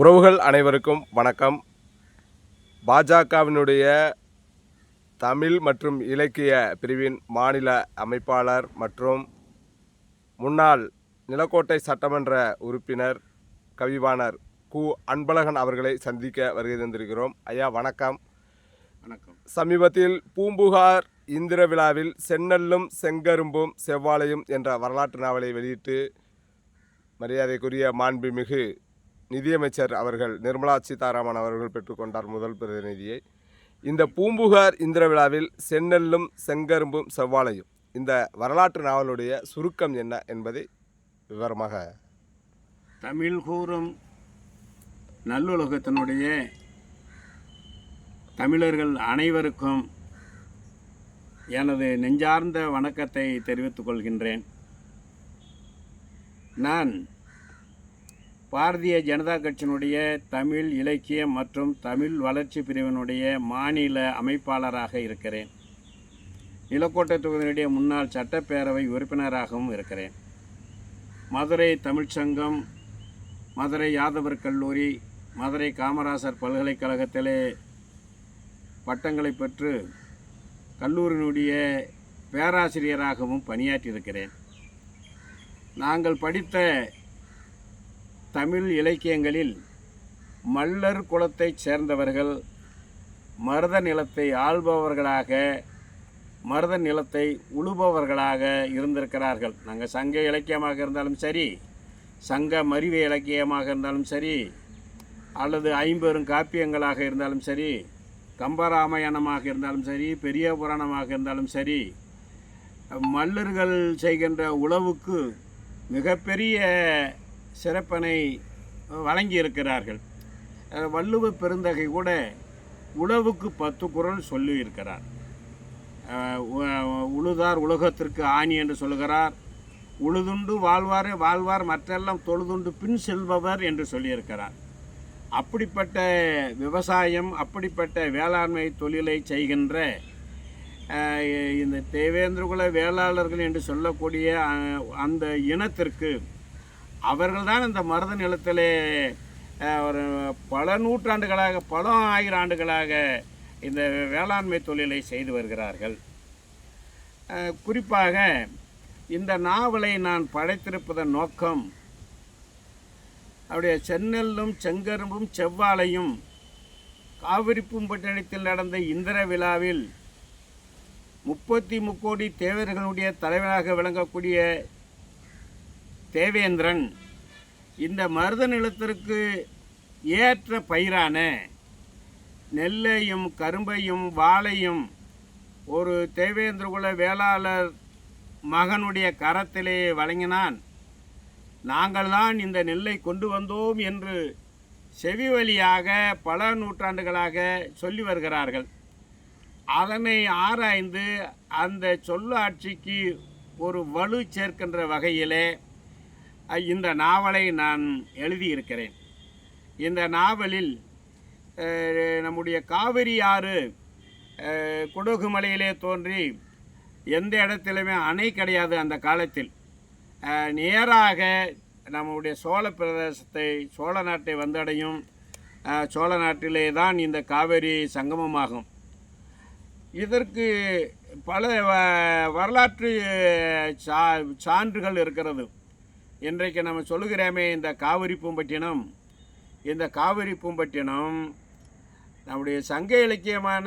உறவுகள் அனைவருக்கும் வணக்கம். பாஜகவினுடைய தமிழ் மற்றும் இலக்கிய பிரிவின் மாநில அமைப்பாளர் மற்றும் முன்னாள் நிலக்கோட்டை சட்டமன்ற உறுப்பினர் கவிவாணர் கு. அன்பழகன் அவர்களை சந்திக்க வருகை தந்திருக்கிறோம். ஐயா வணக்கம். வணக்கம். சமீபத்தில் பூம்புகார் இந்திர விழாவில் செந்நெல்லும் செங்கரும்பும் செவ்வாழையும் என்ற வரலாற்று நாவலை வெளியிட்டு மரியாதைக்குரிய மாண்புமிகு நிதியமைச்சர் அவர்கள் நிர்மலா சீதாராமன் அவர்கள் பெற்றுக்கொண்டார் முதல் பிரதிநிதியை. இந்த பூம்புகார் இந்திர விழாவில் செந்நெல்லும் செங்கரும்பும் செவ்வாழையும் இந்த வரலாற்று நாவலுடைய சுருக்கம் என்ன என்பதை விவரமாக தமிழ் கூறும் நல்லுலகத்தினுடைய தமிழர்கள் அனைவருக்கும் எனது நெஞ்சார்ந்த வணக்கத்தை தெரிவித்துக் கொள்கின்றேன். நான் பாரதிய ஜனதா கட்சியினுடைய தமிழ் இலக்கியம் மற்றும் தமிழ் வளர்ச்சி பிரிவினுடைய மாநில அமைப்பாளராக இருக்கிறேன். நிலக்கோட்டை தொகுதியினுடைய முன்னாள் சட்டப்பேரவை உறுப்பினராகவும் இருக்கிறேன். மதுரை தமிழ்ச்சங்கம் மதுரை யாதவர் கல்லூரி மதுரை காமராசர் பல்கலைக்கழகத்திலே பட்டங்களை பெற்று கல்லூரியினுடைய பேராசிரியராகவும் பணியாற்றியிருக்கிறேன். நாங்கள் படித்த தமிழ் இலக்கியங்களில் மல்லர் குலத்தைச் சேர்ந்தவர்கள் மருத நிலத்தை ஆள்பவர்களாக மருத நிலத்தை உழுபவர்களாக இருந்திருக்கிறார்கள். நாங்கள் சங்க இலக்கியமாக இருந்தாலும் சரி சங்க மறிவு இலக்கியமாக இருந்தாலும் சரி அல்லது ஐம்பெரும் காப்பியங்களாக இருந்தாலும் சரி கம்பராமாயணமாக இருந்தாலும் சரி பெரிய புராணமாக இருந்தாலும் சரி மல்லர்கள் செய்கின்ற உழவுக்கு மிகப்பெரிய சிறப்பனை வழங்கி இருக்கிறார்கள் வள்ளுவ பெருந்தகை கூட உழவுக்கு பத்து குரல் சொல்லியிருக்கிறார். உழுதார் உலகத்திற்கு ஆணி என்று சொல்லுகிறார். உழுதுண்டு வாழ்வாரே வாழ்வார் மற்றெல்லாம் தொழுதுண்டு பின் செல்பவர் என்று சொல்லியிருக்கிறார். அப்படிப்பட்ட விவசாயம் அப்படிப்பட்ட வேளாண்மை தொழிலை செய்கின்ற இந்த தேவேந்திரகுல வேளாளர்கள் என்று சொல்லக்கூடிய அந்த இனத்திற்கு அவர்கள்தான் இந்த மருத நிலத்திலே ஒரு பல நூற்றாண்டுகளாக பல ஆயிரம் ஆண்டுகளாக இந்த வேளாண்மை தொழிலை செய்து வருகிறார்கள். குறிப்பாக இந்த நாவலை நான் படைத்திருப்பதன் நோக்கம் அவருடைய செந்நெல்லும் செங்கரும்பும் செவ்வாழையும் காவிரிப்பூம்பட்டினத்தில் நடந்த இந்திர விழாவில் முப்பத்தி முக்கோடி தேவர்களுடைய தலைவராக விளங்கக்கூடிய தேவேந்திரன் இந்த மருத நிலத்திற்கு ஏற்ற பயிரான நெல்லையும் கரும்பையும் வாழையும் ஒரு தேவேந்திரகுல வேளாளர் மகனுடைய கரத்திலே வழங்கினான். நாங்கள் தான் இந்த நெல்லை கொண்டு வந்தோம் என்று செவி வழியாக பல நூற்றாண்டுகளாக சொல்லி வருகிறார்கள். அதனை ஆராய்ந்து அந்த சொல்லாட்சிக்கு ஒரு வலு சேர்க்கின்ற வகையிலே இந்த நாவலை நான் எழுதியிருக்கிறேன். இந்த நாவலில் நம்முடைய காவிரி ஆறு குடகுமலையிலே தோன்றி எந்த இடத்திலுமே அணை கிடையாது அந்த காலத்தில். நேராக நம்முடைய சோழ பிரதேசத்தை சோழ நாட்டை வந்தடையும் சோழ நாட்டிலே தான் இந்த காவிரி சங்கமமாகும். இதற்கு பல வ- வரலாற்று சா சான்றுகள் இருக்கிறது. இன்றைக்கு நம்ம சொல்லுகிறோமே இந்த காவிரி பூம்பட்டினம். இந்த காவிரி பூம்பட்டினம் நம்முடைய சங்க இலக்கியமான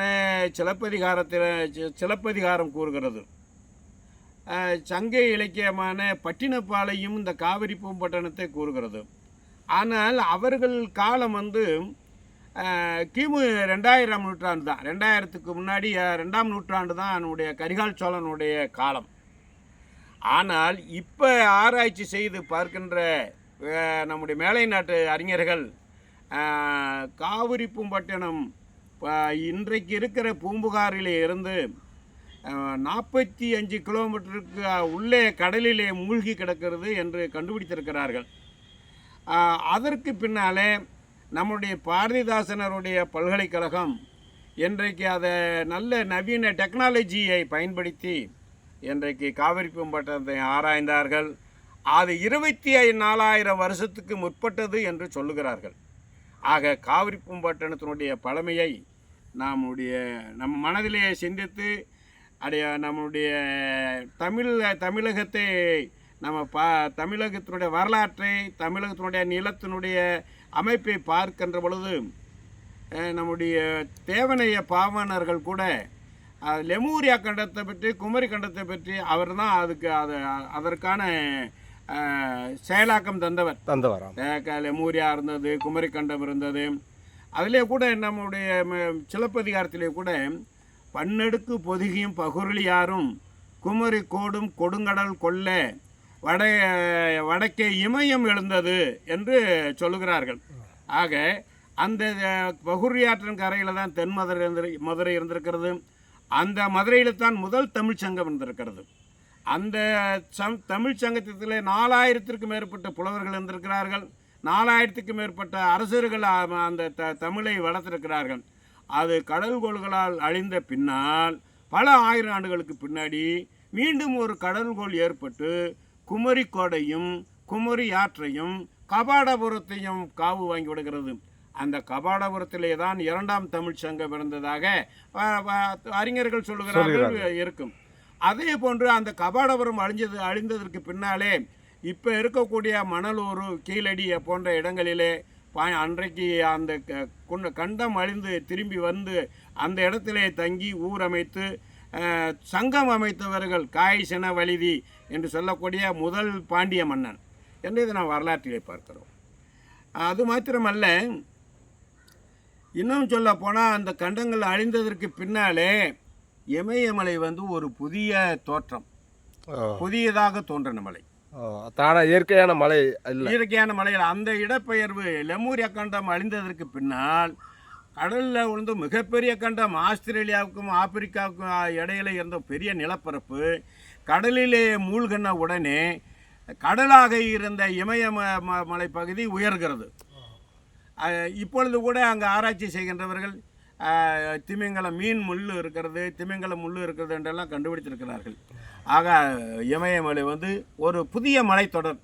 சிலப்பதிகாரத்தில் சிலப்பதிகாரம் கூறுகிறது. சங்க இலக்கியமான பட்டினப்பாளையும் இந்த காவிரி பூம்பட்டினத்தை கூறுகிறது. ஆனால் அவர்கள் காலம் வந்து கிமு ரெண்டாயிரம் நூற்றாண்டு தான். ரெண்டாயிரத்துக்கு முன்னாடி ரெண்டாம் நூற்றாண்டு தான் நம்முடைய கரிகால் சோழனுடைய காலம். ஆனால் இப்போ ஆராய்ச்சி செய்து பார்க்கின்ற நம்முடைய மேலை நாட்டு அறிஞர்கள் காவிரி பூம்பட்டினம் இன்றைக்கு இருக்கிற பூம்புகாரிலே இருந்து நாற்பத்தி அஞ்சு கிலோமீட்டருக்கு உள்ளே கடலிலே மூழ்கி கிடக்கிறது என்று கண்டுபிடித்திருக்கிறார்கள். அதற்கு பின்னாலே நம்முடைய பாரதிதாசனருடைய பல்கலைக்கழகம் இன்றைக்கு அதை நல்ல நவீன டெக்னாலஜியை பயன்படுத்தி இன்றைக்கு காவிரி பூம்பட்டத்தை ஆராய்ந்தார்கள். அது இருபத்தி நாலாயிரம் வருஷத்துக்கு முற்பட்டது என்று சொல்லுகிறார்கள். ஆக காவிரி பூம்பட்டினத்தினுடைய பழமையை நம்முடைய நம் மனதிலே சிந்தித்து அடைய நம்முடைய தமிழ் தமிழகத்தை நம்ம பா தமிழகத்தினுடைய வரலாற்றை தமிழகத்தினுடைய நிலத்தினுடைய அமைப்பை பார்க்கின்ற பொழுது நம்முடைய தேவனைய பாவனர்கள் கூட லெமூரியா கண்டத்தை பற்றி குமரி கண்டத்தை பற்றி அவர் தான் அதுக்கு அது அதற்கான செயலாக்கம் தந்தவர். தந்தவராம் தேக்க லெமூரியா இருந்தது குமரி கண்டம் இருந்தது. அதிலே கூட நம்முடைய சிலப்பதிகாரத்திலே கூட பன்னெடுக்கு பொதுகியும் பகுருளியாரும் குமரி கோடும் கொடுங்கடல் கொல்ல வட வடக்கே இமயம் எழுந்தது என்று சொல்லுகிறார்கள். ஆக அந்த பகுரியாற்றின் கரையில் தான் தென் மதுரை இருந்து மதுரை இருந்திருக்கிறது. அந்த மதுரையில் தான் முதல் தமிழ் சங்கம் இருந்திருக்கிறது. அந்த சம் தமிழ் சங்கத்தில் நாலாயிரத்திற்கு மேற்பட்ட புலவர்கள் இருந்திருக்கிறார்கள். நாலாயிரத்துக்கு மேற்பட்ட அரசர்கள் அந்த த தமிழை வளர்த்திருக்கிறார்கள். அது கடல்கோள்களால் அழிந்த பின்னால் பல ஆயிரம் ஆண்டுகளுக்கு பின்னாடி மீண்டும் ஒரு கடல்கோள் ஏற்பட்டு குமரி கோடையும் குமரி ஆற்றையும் கபாடபுரத்தையும் காவு வாங்கி விடுகிறது. அந்த கபாடபுரத்திலே தான் இரண்டாம் தமிழ் சங்கம் இருந்ததாக அஹ், அறிஞர்கள் சொல்லுகிறார்கள் இருக்கும். அதே போன்று அந்த கபாடபுரம் அழிஞ்சது அழிந்ததற்கு பின்னாலே இப்போ இருக்கக்கூடிய மணலூர் கீழடி போன்ற இடங்களிலே பா அன்றைக்கு அந்த கண்டம் அழிந்து திரும்பி வந்து அந்த இடத்திலே தங்கி ஊர் அமைத்து சங்கம் அமைத்தவர்கள் காய்சன வலிதி என்று சொல்லக்கூடிய முதல் பாண்டிய மன்னன். என்று இதை நாம் வரலாற்றிலே பார்க்கிறோம். அது மாத்திரமல்ல இன்னும் சொல்ல போனால் அந்த கண்டங்கள் அழிந்ததற்கு பின்னாலே இமயமலை வந்து ஒரு புதிய தோற்றம். புதியதாக தோன்றின மலை. தானா இயற்கையான இல்லை. இயற்கையான மலையில் அந்த இடப்பெயர்வு லெமூரியா கண்டம் அழிந்ததற்கு பின்னால் கடலில் வந்து மிகப்பெரிய கண்டம் ஆஸ்திரேலியாவுக்கும் ஆப்பிரிக்காவுக்கும் இடையில இருந்த பெரிய நிலப்பரப்பு கடலிலே மூழ்கின உடனே கடலாக இருந்த இமய ம- ம- மலை பகுதி உயர்கிறது. இப்பொழுது கூட அங்கே ஆராய்ச்சி செய்கின்றவர்கள் திமிங்கலம் மீன் முள் இருக்கிறது திமிங்கலம் முள் இருக்கிறது என்றெல்லாம் கண்டுபிடித்திருக்கிறார்கள். ஆக இமயமலை வந்து ஒரு புதிய மலைத்தொடர்.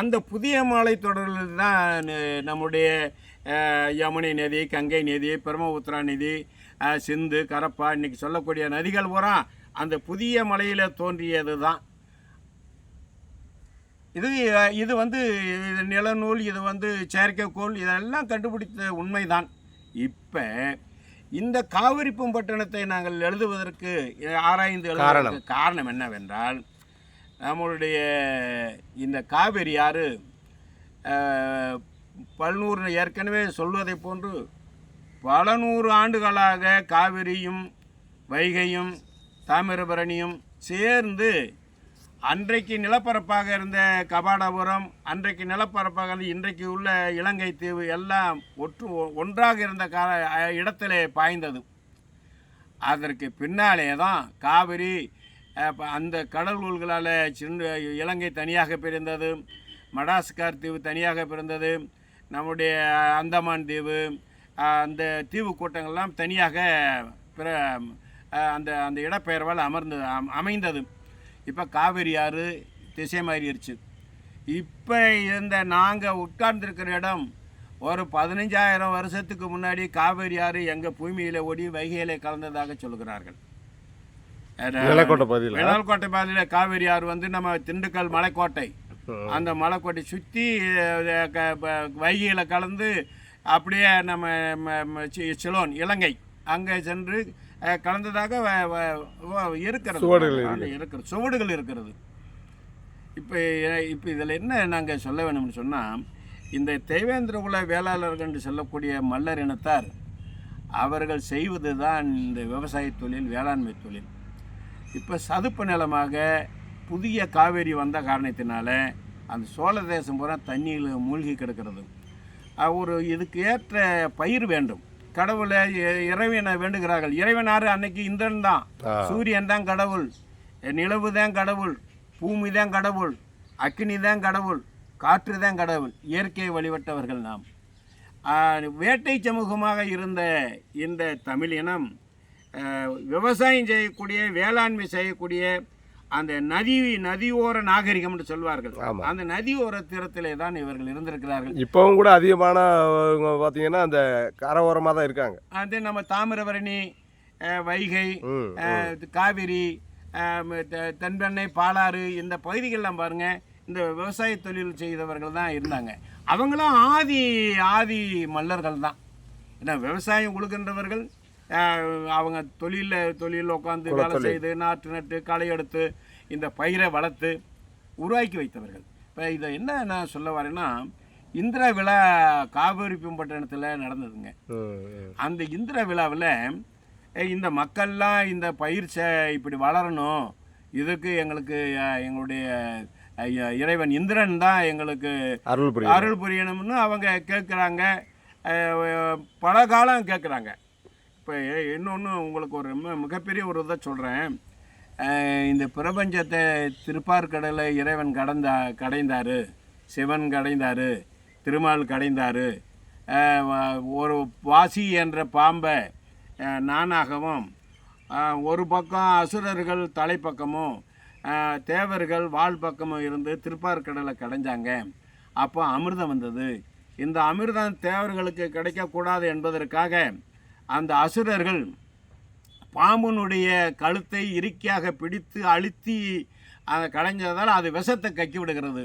அந்த புதிய மலைத்தொடரில் தான் நம்முடைய யமுனை நதி கங்கை நதி பிரம்மபுத்திரா நதி சிந்து கரப்பா இன்னைக்கு சொல்லக்கூடிய நதிகள் பூரா அந்த புதிய மலையில் தோன்றியது தான் இது இது வந்து இது நிலநூல் இது வந்து செயற்கைக்கோள் இதெல்லாம் கண்டுபிடித்த உண்மைதான். இப்போ இந்த காவிரி பூம்பட்டினத்தை நாங்கள் எழுதுவதற்கு ஆராய்ந்து எழுதுவதற்கு காரணம். என்னவென்றால் நம்மளுடைய இந்த காவிரி ஆறு பல்நூறு ஏற்கனவே சொல்வதை போன்று பல நூறு ஆண்டுகளாக காவிரியும் வைகையும் தாமிரபரணியும் சேர்ந்து அன்றைக்கு நிலப்பரப்பாக இருந்த கபாடபுரம் அன்றைக்கு நிலப்பரப்பாக இருந்து இன்றைக்கு உள்ள இலங்கை தீவு எல்லாம் ஒற்று ஒன்றாக இருந்த கால இடத்திலே பாய்ந்தது. அதற்கு பின்னாலே தான் காவிரி அந்த கடல்களால் சின்ன இலங்கை தனியாக பிரிந்தது மடாஸ்கார் தீவு தனியாக பிறந்தது நம்முடைய அந்தமான் தீவு அந்த தீவு கூட்டங்கள்லாம் தனியாக பிற அந்த அந்த இடப்பெயர்வால் அமர்ந்தது அம்- அமைந்தது. இப்போ காவிரி ஆறு திசை மாறிடுச்சு இப்போ இந்த நாங்கள் உட்கார்ந்துருக்கிற இடம் ஒரு பதினஞ்சாயிரம் வருஷத்துக்கு முன்னாடி காவிரி ஆறு எங்கள் பூமியில் ஓடி வைகையிலே கலந்ததாக சொல்கிறார்கள். பகுதியில்? வெள்ளல்கோட்டை பாதையில் காவிரி ஆறு வந்து நம்ம திண்டுக்கல் மலைக்கோட்டை. அந்த மலைக்கோட்டை சுற்றி வைகையில் கலந்து அப்படியே நம்ம சிலோன் இலங்கை. அங்கே சென்று கலந்ததாக வ- வ- வ- இருக்கிறது. இருக்கிறது. சுவடுகள் இருக்கிறது. இப்போ இப்போ இதில் என்ன நாங்கள் சொல்ல வேணும்னு சொன்னால் இந்த தேவேந்திர குல வேளாளர்கள் என்று சொல்லக்கூடிய மல்லர் இனத்தார் அவர்கள் செய்வது தான் இந்த விவசாய தொழில் வேளாண்மை தொழில். இப்போ சதுப்பு நிலமாக புதிய காவேரி வந்த காரணத்தினால அந்த சோழ தேசம் பூரா தண்ணியில் மூழ்கி கிடக்கிறது. ஒரு இதுக்கு ஏற்ற பயிர் வேண்டும். கடவுளை இறைவனை வேண்டுகிறார்கள். இறைவனாரு அன்னைக்கு இந்திரன் தான். சூரியன் தான் கடவுள். நிலவு தான் கடவுள். பூமி தான் கடவுள். அக்னி தான் கடவுள். காற்று தான் கடவுள். இயற்கையை வழிபட்டவர்கள் நாம். வேட்டை சமூகமாக இருந்த இந்த தமிழ் இனம் விவசாயம் செய்யக்கூடிய வேளாண்மை செய்யக்கூடிய அந்த நதி நதியோர நாகரிகம்னு சொல்வார்கள். ஆமா. அந்த நதியோர தீரத்திலே தான் இவர்கள் இருந்திருக்கிறார்கள். இப்பவும் கூட அதிகமான பார்த்தீங்கன்னா அந்த கரை தான் இருக்காங்க. அது நம்ம தாமிரபரணி வைகை காவிரி தென்பெண்ணை பாலாறு இந்த பகுதிகளெலாம் பாருங்க இந்த விவசாய தொழில் செய்தவர்கள் தான் இருந்தாங்க. அவங்களும் ஆதி ஆதி மல்லர்கள் தான். ஏன்னா விவசாயம் கொடுக்கின்றவர்கள் அவங்க தொழிலில் தொழிலில் உட்காந்து வேலை. செய்து நாற்று நட்டு களை எடுத்து இந்த பயிரை வளர்த்து உருவாக்கி வைத்தவர்கள். இப்போ இதை என்ன நான் சொல்ல வரேன்னா இந்திரா விழா காவேரி பூம்பட்டினத்தில் நடந்ததுங்க. அந்த இந்திர விழாவில் இந்த மக்கள்லாம் இந்த பயிர் இப்படி வளரணும். இதுக்கு எங்களுக்கு எங்களுடைய இறைவன் இந்திரன் தான் எங்களுக்கு அருள் புரியணும்னு அவங்க கேட்குறாங்க பல காலம் கேட்குறாங்க இப்போ இன்னொன்று உங்களுக்கு ஒரு மிகப்பெரிய ஒரு இதை சொல்கிறேன் இந்த பிரபஞ்சத்தை திருப்பார்கடலை இறைவன் கடந்தா கடைந்தார். சிவன் கடைந்தார். திருமால் கடைந்தார். ஒரு வாசி என்ற பாம்பை நானாகவும் ஒரு பக்கம் அசுரர்கள் தலைப்பக்கமும் தேவர்கள் வால் பக்கமும் இருந்து திருப்பார்கடலை கடைஞ்சாங்க. அப்போ அமிர்தம் வந்தது. இந்த அமிர்தம் தேவர்களுக்கு கிடைக்கக்கூடாது என்பதற்காக அந்த அசுரர்கள் பாம்புனுடைய கழுத்தை இறுக்கியாக பிடித்து அழுத்தி அதை கடைஞ்சதால் அது விஷத்தை கக்கி விடுகிறது.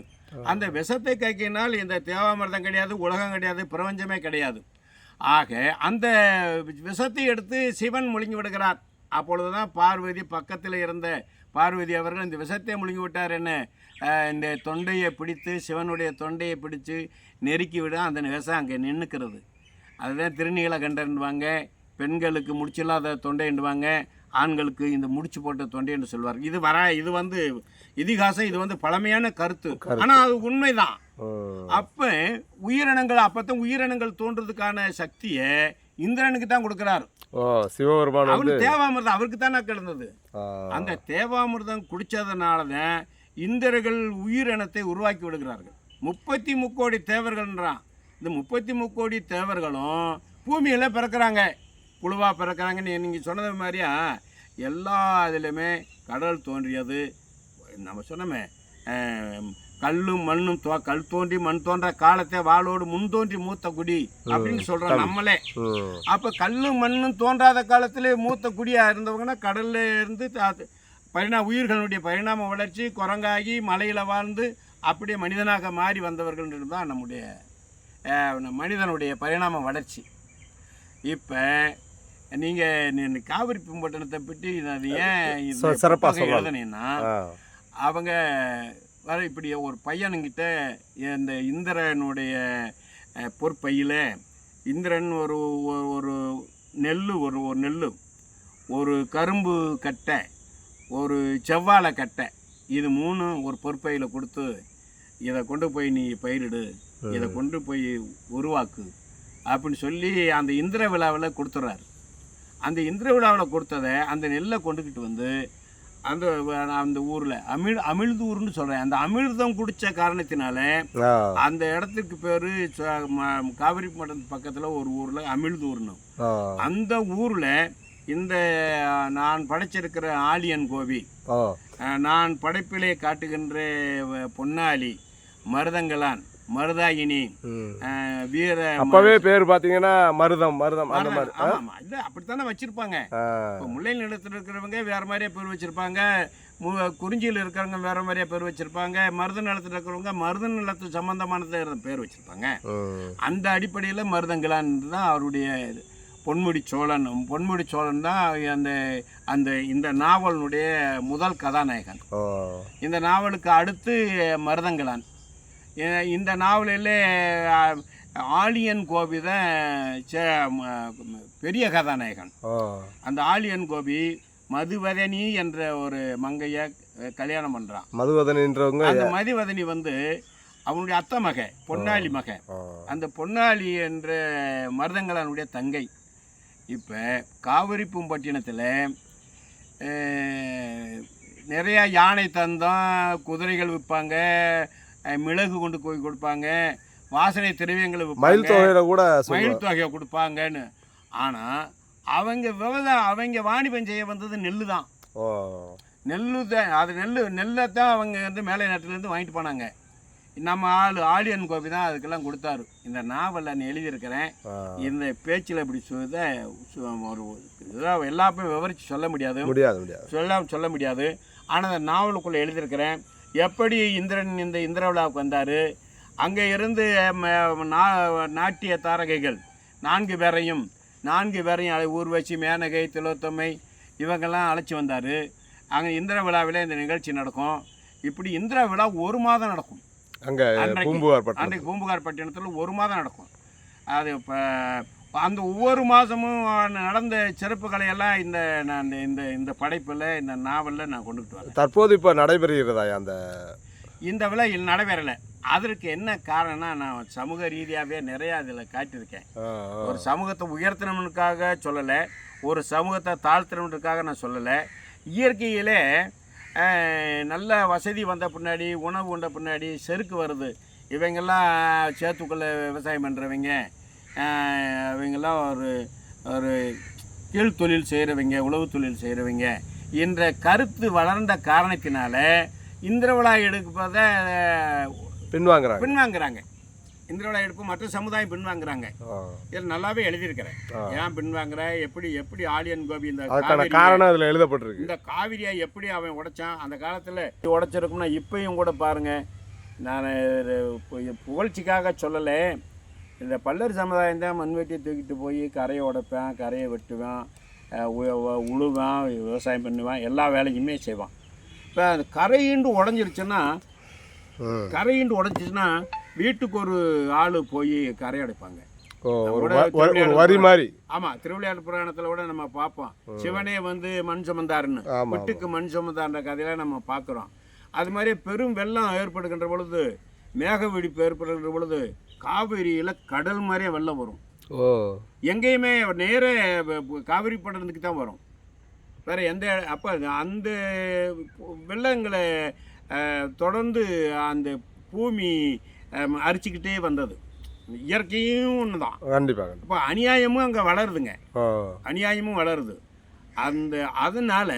அந்த விஷத்தை கக்கினால் இந்த தேவாமிர்தம் கிடையாது உலகம் கிடையாது பிரபஞ்சமே கிடையாது. ஆக அந்த விஷத்தை எடுத்து சிவன் முழுங்கி விடுகிறார். அப்பொழுதுதான் பார்வதி பக்கத்தில் இருந்த பார்வதி அவர்கள் இந்த விஷத்தை முழுங்கி விட்டார் என்ன? இந்த தொண்டையை பிடித்து சிவனுடைய தொண்டையை பிடித்து நெருக்கி விட அந்த விஷம் அங்கே நின்றுக்கிறது அதுதான் திருநீலகண்டன்வாங்க பெண்களுக்கு முடிச்சில்லாத தொண்டைன்னுவாங்க ஆண்களுக்கு இந்த முடிச்சு போட்ட தொண்டை என்று சொல்வார். இது வர இது வந்து இதிகாசம் இது வந்து பழமையான கருத்து. ஆனால் அது உண்மைதான். அப்போ உயிரினங்கள் அப்போ உயிரினங்கள் தோன்றதுக்கான சக்தியை இந்திரனுக்கு தான் கொடுக்குறாரு. சிவபெருமான் அவருக்கு தேவாமிர்தம் அவருக்கு தானே கிடந்தது. அந்த தேவாமிர்தம் குடித்ததுனால தான் இந்திரர்கள் உயிரினத்தை உருவாக்கி விடுகிறார்கள். முப்பத்தி முக்கோடி தேவர்கள்ன்றான். இந்த முப்பத்தி முக்கோடி தேவர்களும் பூமியில் பிறக்கிறாங்க. புழுவா பிறக்கிறாங்கன்னு நீங்கள் சொன்னது மாதிரியா? எல்லா இதுலையுமே கடல் தோன்றியது. நம்ம சொன்னோமே கல்லும் மண்ணும் தோ கல் தோன்றி மண் தோன்ற காலத்தை வாளோடு முன் தோன்றி மூத்த குடி அப்படின்னு சொல்கிறோம் நம்மளே. அப்போ கல்லும் மண்ணும் தோன்றாத காலத்திலே மூத்த குடியாக இருந்தவங்கன்னா கடல்ல இருந்து பரிணா உயிர்களுடைய பரிணாம வளர்ச்சி குரங்காகி மலையில் வாழ்ந்து அப்படியே மனிதனாக மாறி வந்தவர்கள் தான் நம்முடைய மனிதனுடைய பரிணாம வளர்ச்சி. இப்போ நீங்கள் காவிரி பூம்பட்டினத்தை பற்றி இது அது ஏன் இது சொ- சிறப்பா புத்தகம் சொல்லலாம். எழுதுனீங்கன்னா. அவங்க வர இப்படி ஒரு பையனுங்கிட்ட இந்த இந்திரனுடைய பொற்பையில் இந்திரன் ஒரு ஒரு- ஒரு நெல் ஒரு ஒரு நெல் ஒரு கரும்பு கட்டை ஒரு செவ்வாழை கட்டை இது மூணு ஒரு பொற்பையில் கொடுத்து இதை கொண்டு போய் நீ பயிரிடு இதை கொண்டு போய் உருவாக்கு அப்படின்னு சொல்லி அந்த இந்திர விழாவில் கொடுத்துட்றாரு அந்த இந்திர விழாவில் கொடுத்ததை அந்த நெல்லை கொண்டுக்கிட்டு வந்து அந்த அந்த ஊரில் அமிழ் அமிழ்தூர்னு சொல்கிறேன் அந்த அமிர்தம் குடித்த காரணத்தினால. அந்த இடத்துக்கு பேர் காவிரி மட்டம் பக்கத்தில் ஒரு ஊரில் அமிழ்தூர்னு. அந்த ஊரில் இந்த நான் படைச்சிருக்கிற ஆலியன் கோவி நான் படைப்பிலே காட்டுகின்ற பொன்னாளி மருதங்களான் மருதாகினி ம். அஹ், வீர அப்பவே பேர் பாத்தீங்கன்னா மருதம் மருதம் அந்த மாதிரி இது அப்படித்தானே வச்சிருப்பாங்க. இப்போ முல்லை நிலத்தில் இருக்கிறவங்க வேற மாதிரியே பேர் வச்சிருப்பாங்க மு- குறிஞ்சியில் இருக்கிறவங்க வேற மாதிரியே பேர் வச்சிருப்பாங்க மருத நிலத்தில் இருக்கிறவங்க மருத நிலத்து சம்பந்தமானதை பேர் வச்சிருப்பாங்க. அந்த அடிப்படையில் மருதங்களான் தான் அவருடைய இது. பொன்முடி சோழன் பொன்முடி சோழன் தான் அந்த அந்த இந்த நாவலினுடைய முதல் கதாநாயகன். இந்த நாவலுக்கு அடுத்து மருதங்களான் இ- இந்த நாவலிலே ஆலியன் கோபி தான் பெரிய கதாநாயகன். அந்த ஆலியன் கோபி மதுவதனி என்ற ஒரு மங்கையை கல்யாணம் பண்ணுறான் மதுவதனின்றவங்க அந்த மதுவதனி வந்து அவனுடைய அத்தை மக பொன்னாளி மக. அந்த பொன்னாளி என்ற மருதங்களானுடைய தங்கை. இப்போ காவிரி பூம்பட்டினத்தில் நிறையா யானை தந்தம் குதிரைகள் விற்பாங்க மிளகு கொண்டு போய் கொடுப்பாங்க. வாசனை திரவியங்களை மயில் தொகையில கூட மயில் தொகையை கொடுப்பாங்கன்னு. ஆனால் அவங்க விவசாயம் அவங்க வாணிபம் செய்ய வந்தது நெல்லு தான். நெல்லு தான் அது நெல் நெல்லை தான் அவங்க வந்து மேலை நாட்டிலேருந்து வாங்கிட்டு போனாங்க. நம்ம ஆள் ஆலியன் கோபி தான் அதுக்கெல்லாம் கொடுத்தாரு. இந்த நாவலில் நான் எழுதியிருக்கிறேன். இந்த பேச்சில் இப்படி சொல்லுத ஒரு இதெல்லாம் எல்லாமே விவரித்து சொல்ல முடியாது. முடியாது முடியாது. சொல்ல சொல்ல முடியாது. ஆனால் அந்த நாவலுக்குள்ளே எழுதியிருக்கிறேன். எப்படி இந்திரன் இந்த இந்திர விழாவுக்கு வந்தார்? அங்கே இருந்து நாட்டிய தாரகைகள் நான்கு பேரையும் நான்கு பேரையும் அழை ஊர்வசி மேனகை திலோத்தமை இவங்கெல்லாம் அழைச்சி வந்தார். அங்கே இந்திர விழாவில் இந்த நிகழ்ச்சி நடக்கும். இப்படி இந்திர விழா ஒரு மாதம் நடக்கும். அங்க அன்றைக்கு- பூம்புகார் பட்டம் அன்றைக்கு பூம்புகார் பட்டினத்தில் ஒரு மாதம் நடக்கும். அது இப்போ அந்த ஒவ்வொரு மாதமும் நடந்த சிறப்புகளை எல்லாம் இந்த நான் இந்த- இந்த இந்த படைப்பில் இந்த நாவலில் நான் கொண்டுகிட்டு வரேன். தற்போது இப்போ நடைபெறுகிறதா அந்த இந்த விலை நடைபெறலை. அதற்கு என்ன காரணம்னா நான் சமூக ரீதியாகவே நிறையா அதில் காட்டியிருக்கேன். ஒரு சமூகத்தை உயர்த்தணும்னுக்காக சொல்லலை ஒரு சமூகத்தை தாழ்த்தணுன்றதுக்காக நான் சொல்லலை. இயற்கையிலே நல்ல வசதி வந்த பின்னாடி உணவு உண்ட பின்னாடி செருக்கு வருது. இவங்கெல்லாம் சேத்துக்குள்ளே விவசாயம் பண்ணுறவங்க இவங்கெல்லாம் ஒரு ஒரு கீழ் தொழில் செய்கிறவங்க உழவு தொழில் செய்கிறவங்க என்ற கருத்து வளர்ந்த காரணத்தினால இந்திரவிழா எடுப்பதை பின்வாங்குறாங்க. பின்வாங்குறாங்க. இந்திரவிழா எடுப்பு மற்ற சமுதாயம் பின்வாங்குறாங்க. இதில் நல்லாவே எழுதியிருக்கிறேன். ஏன் பின்வாங்குற எப்படி எப்படி ஆலியன் கோபி இந்த காரணம் அதில் எழுதப்பட்டிருக்கு. இந்த காவிரியை எப்படி அவன் உடைச்சான் அந்த காலத்தில் உடைச்சிருக்கும்னா இப்பயும் கூட பாருங்க. நான் புகழ்ச்சிக்காக சொல்லலை. இந்த பல்லர் சமுதாயம் தான் மண்வெட்டியை தூக்கிட்டு போய் கரையை உடைப்பேன் கரையை வெட்டுவேன் உழுவேன் விவசாயம் பண்ணுவேன் எல்லா வேலையுமே செய்வான். இப்போ அந்த கரையிண்டு உடஞ்சிருச்சுன்னா. கரையிண்டு உடைச்சிச்சுன்னா வீட்டுக்கு ஒரு ஆள் போய் கரை அடைப்பாங்க. வரி மாதிரி. ஆமாம் திருவிளையாடல் புராணத்தில் கூட நம்ம பார்ப்போம். சிவனே வந்து மண் சுமந்தாருன்னு. ஆமா, விட்டுக்கு மண் சுமந்தார்ன்ற கதையில நம்ம பார்க்குறோம். அது மாதிரி பெரும் வெள்ளம் ஏற்படுகின்ற பொழுது மேக வெடிப்பு ஏற்படுகின்ற பொழுது காவிரியில் கடல் மாதிரியே வெள்ளம் வரும். ஓ. எங்கேயுமே நேர காவிரி பட்டணத்துக்கு தான் வரும். வேற எந்த அப்போ அந்த வெள்ளங்களை தொடர்ந்து அந்த பூமி அரிச்சுக்கிட்டே வந்தது. இயற்கையும் ஒன்று தான். கண்டிப்பாக கண்டிப்பா. அப்போ அநியாயமும் அங்கே வளருதுங்க. அநியாயமும் வளருது. அந்த அதனால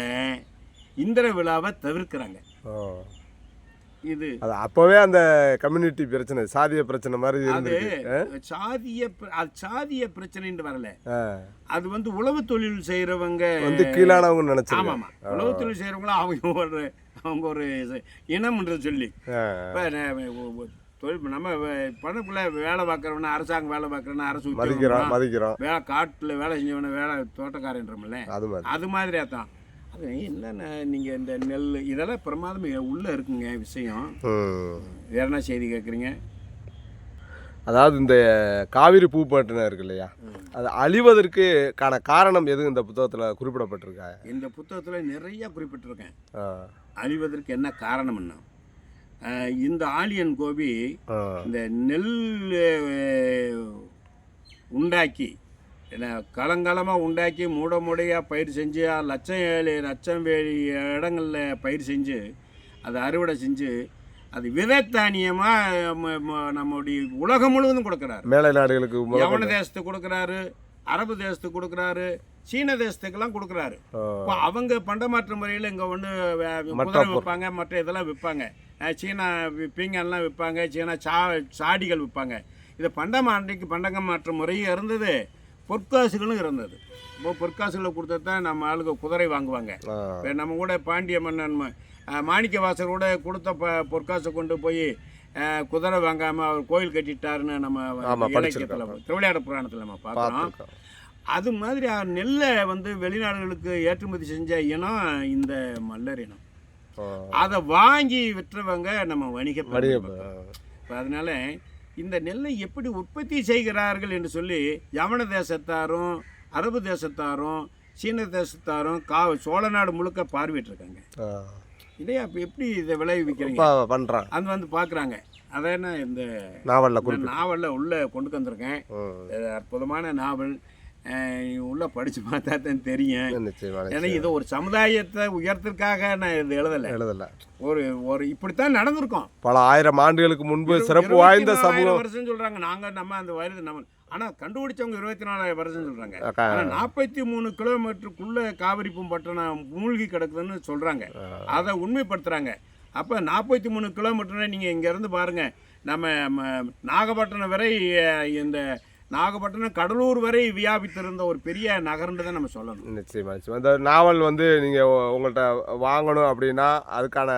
இந்திர விழாவை தவிர்க்கிறாங்க. இது. அது அப்போவே அந்த கம்யூனிட்டி பிரச்சனை சாதிய பிரச்சனை மாதிரி அது சாதிய அது சாதிய பிரச்சனைன்னு வரல. அது வந்து உழவு தொழில் செய்யறவங்க வந்து கீழானவங்க ஆமா நினைச்சிருக்காங்க ஆமா உழவு தொழில் செய்யறவங்களும் அவங்க ஒரு அவங்க ஒரு இனம்ன்றது சொல்லி. இப்போ தொழில் நம்ம பண்ணக்குள்ள வேலை பார்க்குறவன அரசாங்கம் வேலை பார்க்குறவன அரசு மதிக்கிறோம் மதிக்கிறோம். வேலை காட்டில் வேலை செஞ்சவன வேலை தோட்டக்காரன்றமில்ல அது மாதிரி. அது மாதிரியா தான். அது என்னென்ன நீங்கள் இந்த நெல் இதெல்லாம் பிரமாதம் உள்ளே இருக்குங்க விஷயம். ம். வேற என்ன செய்தி கேட்குறீங்க அதாவது இந்த காவிரி பூப்பாட்டினம் இருக்கு இல்லையா அது அழிவதற்கு கான காரணம் எதுவும் இந்த புத்தகத்தில் குறிப்பிடப்பட்டிருக்கா? இந்த புத்தகத்தில் நிறைய குறிப்பிட்டிருக்கேன். அழிவதற்கு என்ன காரணம்னா அஹ், இந்த ஆலியன் கோபி. இந்த நெல் உண்டாக்கி என்ன களங்காலமாக உண்டாக்கி மூட மூடையாக பயிர் செஞ்சு லட்சம் ஏழு லட்சம் வேலி இடங்களில் பயிர் செஞ்சு அதை அறுவடை செஞ்சு அது விதைத்தானியமாக நம்முடைய உலகம் முழுவதும் கொடுக்குறாரு. மேலை நாடுகளுக்கு யவன தேசத்துக்கு கொடுக்குறாரு அரபு தேசத்துக்கு கொடுக்குறாரு சீன தேசத்துக்கெல்லாம் கொடுக்குறாரு. இப்போ அவங்க பண்டமாற்று முறையில் இங்கே ஒன்று குதிரை. விற்பாங்க மற்ற இதெல்லாம் விற்பாங்க. சீனா பீங்கான்லாம் விற்பாங்க சீனா சா சாடிகள் விற்பாங்க. இது பண்டமாற்றைக்கு பண்டங்க மாற்று முறையும் இருந்தது. பொற்காசுகளும் இருந்தது. இப்போ பொற்காசுகளை கொடுத்தா தான் நம்ம ஆளுங்க குதிரை வாங்குவாங்க. இப்போ நம்ம கூட பாண்டிய மன்னன் மாணிக்க வாசர் கூட கொடுத்த ப பொற்காசை கொண்டு போய் குதிரை வாங்காமல் அவர் கோயில் கட்டிட்டாருன்னு நம்ம இலக்கியத்தில் திருவிளையாட புராணத்தில் நம்ம பார்க்குறோம். அது மாதிரி நெல்லை வந்து வெளிநாடுகளுக்கு ஏற்றுமதி செஞ்ச இனம் இந்த மல்லர் இனம். அதை வாங்கி விற்றவங்க நம்ம வணிக இப்போ அதனால இந்த நெல்லை எப்படி உற்பத்தி செய்கிறார்கள் என்று சொல்லி யவன தேசத்தாரும் அரபு தேசத்தாரும் சீன தேசத்தாரும் கா சோழ நாடு முழுக்க பார்வையிட்டிருக்காங்க. இதையா இப்போ எப்படி இதை விளைவிக்கிறீங்க? பண்ணுறான் அது வந்து பார்க்குறாங்க அதை என்ன இந்த நாவலில் நாவலில் உள்ளே கொண்டு வந்திருக்கேன். அற்புதமான நாவல். உள்ளே படித்து பார்த்தா தான் தெரியும். ஏன்னா. இது ஒரு சமுதாயத்தை உயர்த்திற்காக நான் இது எழுதலை. எழுதல. ஒரு ஒரு இப்படித்தான் நடந்திருக்கோம். பல ஆயிரம் ஆண்டுகளுக்கு முன்பு சிறப்பு வாய்ந்த சமூகம். வருஷம் சொல்றாங்க. நாங்க நம்ம அந்த வருது நம்ம ஆனால் கண்டுபிடிச்சவங்க இருபத்தி நாலாயிரம் வருஷம் சொல்கிறாங்க ஆனால் நாற்பத்தி மூணு கிலோமீட்டருக்குள்ளே காவிரி பூம்பட்டினம் மூழ்கி கிடக்குதுன்னு சொல்கிறாங்க அதை உண்மைப்படுத்துகிறாங்க அப்போ நாற்பத்தி மூணு கிலோமீட்டர்னா நீங்கள் இங்கேருந்து பாருங்கள் நம்ம நாகப்பட்டினம் வரை இந்த நாகப்பட்டினம் கடலூர் வரை வியாபித்திருந்த ஒரு பெரிய நகர்ன்னு தான் நம்ம சொல்லணும். நிச்சயமா நிச்சயமா. இந்த நாவல் வந்து நீங்கள் உங்கள்கிட்ட வாங்கணும் அப்படின்னா அதுக்கான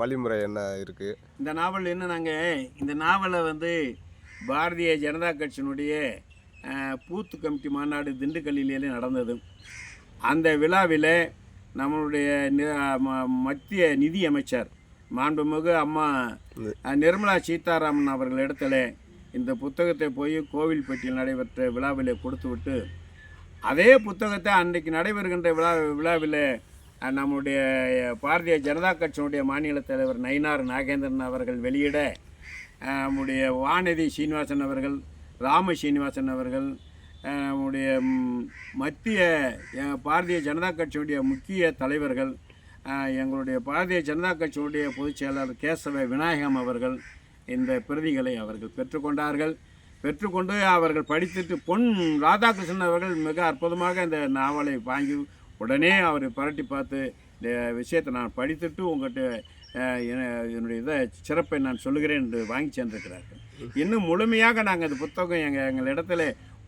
வழிமுறை என்ன இருக்குது இந்த நாவல் என்ன நாங்கள் இந்த நாவலை வந்து பாரதிய ஜனதா கட்சியினுடைய பூத்து கமிட்டி மாநாடு திண்டுக்கல்லிலே நடந்தது. அந்த விழாவில் நம்மளுடைய மத்திய நிதி அமைச்சர் மாண்புமிகு அம்மா நிர்மலா சீதாராமன் அவர்கள் இடத்துல இந்த புத்தகத்தை போய் கோவில்பட்டியில் நடைபெற்ற விழாவில் கொடுத்துவிட்டு அதே புத்தகத்தை அன்றைக்கு நடைபெறுகின்ற விழா விழாவில் நம்முடைய பாரதிய ஜனதா கட்சியினுடைய மாநில தலைவர் நயினார் நாகேந்திரன் அவர்கள் வெளியிட நம்முடைய வானதி சீனிவாசன் அவர்கள் ராம சீனிவாசன் அவர்கள் நம்முடைய மத்திய பாரதிய ஜனதா கட்சியுடைய முக்கிய தலைவர்கள் எங்களுடைய பாரதிய ஜனதா கட்சியுடைய பொதுச் செயலாளர் கேசவ விநாயகம் அவர்கள் இந்த பிரதிகளை அவர்கள் பெற்றுக்கொண்டார்கள். பெற்றுக்கொண்டு அவர்கள் படித்துட்டு பொன் ராதாகிருஷ்ணன் அவர்கள் மிக அற்புதமாக இந்த நாவலை வாங்கி உடனே அவர் புரட்டி பார்த்து இந்த விஷயத்தை நான் படித்துட்டு உங்கள்கிட்ட என்னுடைய இதை சிறப்பை நான் சொல்லுகிறேன் என்று வாங்கி சென்றிருக்கிறார்கள். இன்னும் முழுமையாக நாங்கள் இந்த புத்தகம் எங்கள் எங்கள் இடத்துல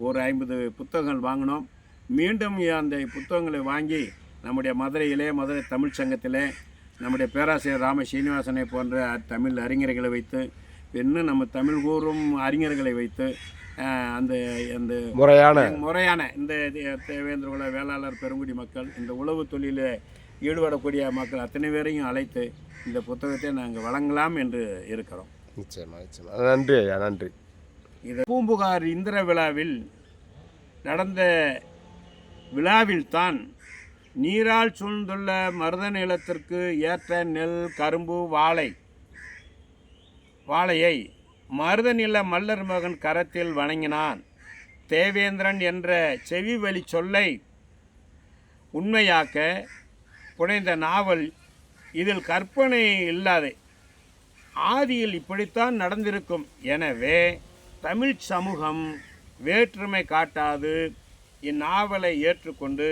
ஒரு ஐம்பது புத்தகங்கள் வாங்கினோம். மீண்டும் அந்த புத்தகங்களை வாங்கி நம்முடைய மதுரையிலே மதுரை தமிழ் சங்கத்திலே நம்முடைய பேராசிரியர் ராம சீனிவாசனை போன்ற தமிழ் அறிஞர்களை வைத்து இன்னும் நம்ம தமிழ் கூறும் அறிஞர்களை வைத்து அந்த அந்த முறையான. முறையான இந்த தே- தேவேந்திர குல வேளாளர் பெருங்குடி மக்கள் இந்த உழவு தொழிலில் ஈடுபடக்கூடிய மக்கள் அத்தனை பேரையும் அழைத்து இந்த புத்தகத்தை நாங்கள் வழங்கலாம் என்று இருக்கிறோம். நிச்சயமா நிச்சயமா. நன்றி ஐயா நன்றி. இது பூம்புகார் இந்திர விழாவில் நடந்த விழாவில்தான் நீரால் சூழ்ந்துள்ள மருத நிலத்திற்கு ஏற்ற நெல் கரும்பு வாழை வாழையை மருதநில மல்லர் மகன் கரத்தில் வணங்கினான். தேவேந்திரன் என்ற செவி வழி சொல்லை உண்மையாக்க புனைந்த நாவல் இதில் கற்பனை இல்லாத. ஆதியில் இப்படித்தான் நடந்திருக்கும். எனவே தமிழ் சமூகம் வேற்றுமை காட்டாது. இந்நாவலை ஏற்றுக்கொண்டு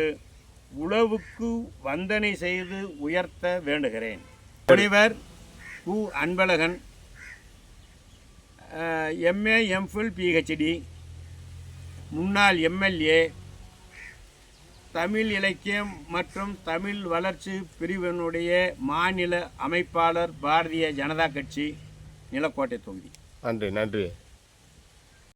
உழவுக்கு வந்தனை செய்து உயர்த்த வேண்டுகிறேன். முனைவர் கு. அன்பழகன் எம்ஏ எம்ஃபில் பிஹெச்டி முன்னாள் எம்எல்ஏ தமிழ் இலக்கியம் மற்றும் தமிழ் வளர்ச்சி பிரிவினுடைய மாநில அமைப்பாளர் பாரதிய ஜனதா கட்சி நிலக்கோட்டை தொகுதி. நன்றி நன்றி.